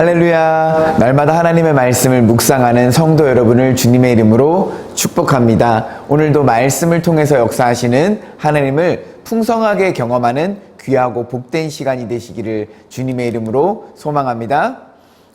할렐루야. 날마다 하나님의 말씀을 묵상하는 성도 여러분을 주님의 이름으로 축복합니다. 오늘도 말씀을 통해서 역사하시는 하나님을 풍성하게 경험하는 귀하고 복된 시간이 되시기를 주님의 이름으로 소망합니다.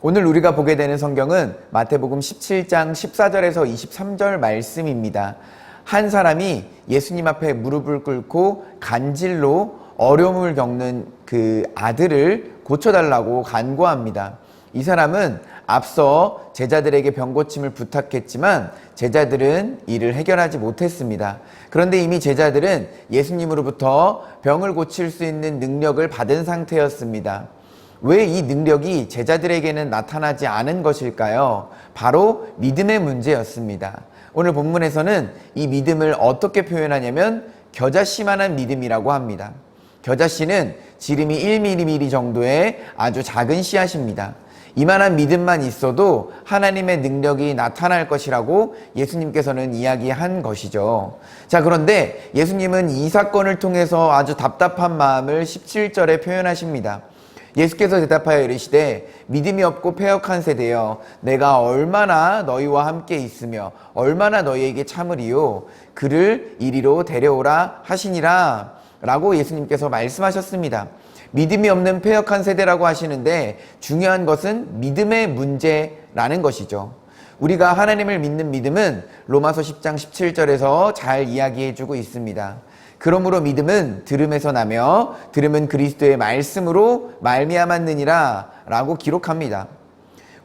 오늘 우리가 보게 되는 성경은 마태복음 17장 14절에서 23절 말씀입니다. 한 사람이 예수님 앞에 무릎을 꿇고 간질로 어려움을 겪는 그 아들을 고쳐달라고 간구합니다. 이 사람은 앞서 제자들에게 병 고침을 부탁했지만 제자들은 이를 해결하지 못했습니다. 그런데 이미 제자들은 예수님으로부터 병을 고칠 수 있는 능력을 받은 상태였습니다. 왜 이 능력이 제자들에게는 나타나지 않은 것일까요? 바로 믿음의 문제였습니다. 오늘 본문에서는 이 믿음을 어떻게 표현하냐면 겨자씨만한 믿음이라고 합니다. 겨자씨는 지름이 1mm 정도의 아주 작은 씨앗입니다. 이만한 믿음만 있어도 하나님의 능력이 나타날 것이라고 예수님께서는 이야기한 것이죠. 자, 그런데 예수님은 이 사건을 통해서 아주 답답한 마음을 17절에 표현하십니다. 예수께서 대답하여 이르시되 믿음이 없고 패역한 세대여 내가 얼마나 너희와 함께 있으며 얼마나 너희에게 참으리요 그를 이리로 데려오라 하시니라 라고 예수님께서 말씀하셨습니다. 믿음이 없는 패역한 세대라고 하시는데 중요한 것은 믿음의 문제라는 것이죠. 우리가 하나님을 믿는 믿음은 로마서 10장 17절에서 잘 이야기해 주고 있습니다. 그러므로 믿음은 들음에서 나며 들음은 그리스도의 말씀으로 말미암았느니라 라고 기록합니다.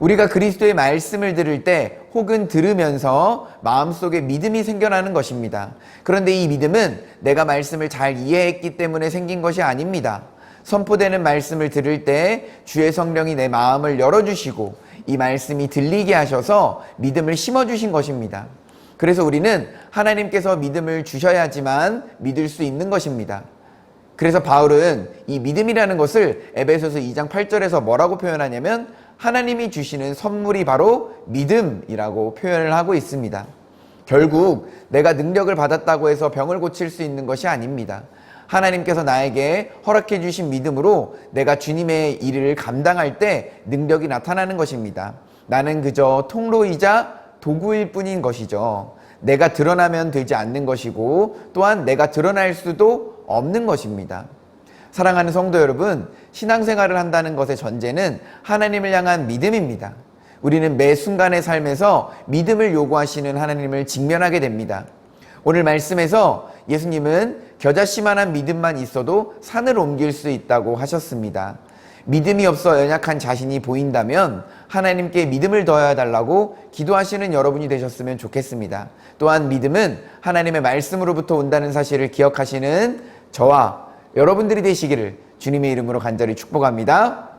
우리가 그리스도의 말씀을 들을 때 혹은 들으면서 마음속에 믿음이 생겨나는 것입니다. 그런데 이 믿음은 내가 말씀을 잘 이해했기 때문에 생긴 것이 아닙니다. 선포되는 말씀을 들을 때 주의 성령이 내 마음을 열어주시고 이 말씀이 들리게 하셔서 믿음을 심어주신 것입니다. 그래서 우리는 하나님께서 믿음을 주셔야지만 믿을 수 있는 것입니다. 그래서 바울은 이 믿음이라는 것을 에베소서 2장 8절에서 뭐라고 표현하냐면 하나님이 주시는 선물이 바로 믿음이라고 표현을 하고 있습니다. 결국 내가 능력을 받았다고 해서 병을 고칠 수 있는 것이 아닙니다. 하나님께서 나에게 허락해 주신 믿음으로 내가 주님의 일을 감당할 때 능력이 나타나는 것입니다. 나는 그저 통로이자 도구일 뿐인 것이죠. 내가 드러나면 되지 않는 것이고 또한 내가 드러날 수도 없는 것입니다. 사랑하는 성도 여러분, 신앙생활을 한다는 것의 전제는 하나님을 향한 믿음입니다. 우리는 매 순간의 삶에서 믿음을 요구하시는 하나님을 직면하게 됩니다. 오늘 말씀에서 예수님은 겨자씨만한 믿음만 있어도 산을 옮길 수 있다고 하셨습니다. 믿음이 없어 연약한 자신이 보인다면 하나님께 믿음을 더해 달라고 기도하시는 여러분이 되셨으면 좋겠습니다. 또한 믿음은 하나님의 말씀으로부터 온다는 사실을 기억하시는 저와 여러분들이 되시기를 주님의 이름으로 간절히 축복합니다.